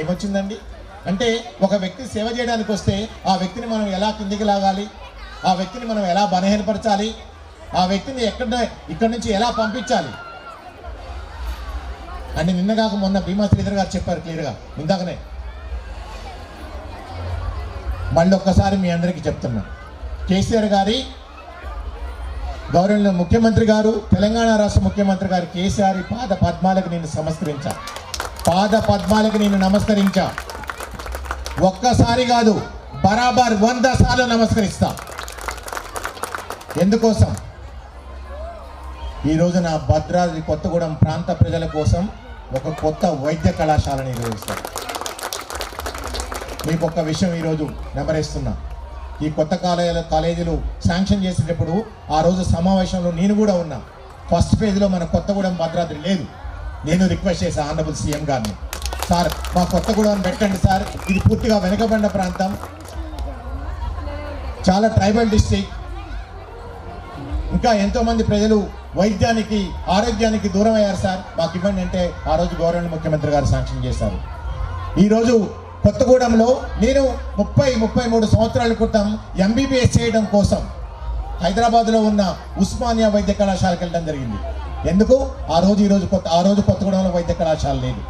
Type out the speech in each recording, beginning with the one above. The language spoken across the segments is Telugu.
ఏమొచ్చిందండి? అంటే ఒక వ్యక్తి సేవ చేయడానికి వస్తే ఆ వ్యక్తిని మనం ఎలా కిందికి లాగాలి? ఆ వ్యక్తిని మనం ఎలా బలహీనపరచాలి? ఆ వ్యక్తిని ఎక్కడ ఇక్కడి నుంచి ఎలా పంపించాలి? అంటే నిన్న కాక మొన్న భీమా శ్రీధర్ గారు చెప్పారు క్లియర్గా. ఇందాకనే. మళ్ళీ ఒక్కసారి మీ అందరికీ చెప్తున్నా. కేసీఆర్ గారి గౌరవ ముఖ్యమంత్రి గారు తెలంగాణ రాష్ట్ర ముఖ్యమంత్రి గారు కేసీఆర్ పాద పద్మాలకు నేను సమస్కరించాను పాద పద్మాలకు నేను నమస్కరించా. ఒక్కసారి కాదు బరాబర్ వంద సార్లు నమస్కరిస్తా. ఎందుకోసం? ఈ రోజు నా భద్రాద్రి కొత్తగూడెం ప్రాంత ప్రజల కోసం ఒక కొత్త వైద్య కళాశాలని నిర్వహిస్తాను మీకు ఒక్క విషయం ఈరోజు నెమరేస్తున్నా. ఈ కొత్త కాలేజీల కాలేజీలు శాంక్షన్ చేసేటప్పుడు ఆ రోజు సమావేశంలో నేను కూడా ఉన్నా. ఫస్ట్ ఫేజ్లో మన కొత్తగూడెం భద్రాద్రి లేదు. నేను రిక్వెస్ట్ చేశాను ఆనరబుల్ సీఎం గారిని. సార్ మా కొత్తగూడెం పెట్టండి సార్. ఇది పూర్తిగా వెనుకబడిన ప్రాంతం. చాలా ట్రైబల్ డిస్ట్రిక్ట్ ఇంకా ఎంతోమంది ప్రజలు వైద్యానికి ఆరోగ్యానికి దూరం అయ్యారు సార్. మాకు ఇవ్వండి అంటే ఆ రోజు గవర్నమెంట్ ముఖ్యమంత్రి గారు శాంక్షన్ చేశారు. ఈరోజు కొత్తగూడెంలో నేను ముప్పై ముప్పై మూడు సంవత్సరాల క్రితం ఎంబీబీఎస్ చేయడం కోసం హైదరాబాద్లో ఉన్న ఉస్మానియా వైద్య కళాశాలకు వెళ్ళడం జరిగింది. ఎందుకు? ఆ రోజు ఈ రోజు కొత్త ఆ రోజు కొత్తగూడెంలో వైద్య కళాశాల లేదు.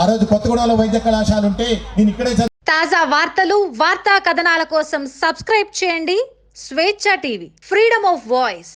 ఆ రోజు కొత్తగూడెంలో వైద్య కళాశాల ఉంటే నేను ఇక్కడే తాజా వార్తలు వార్తా కథనాల కోసం సబ్స్క్రైబ్ చేయండి స్వేచ్ఛ టీవీ. Freedom of voice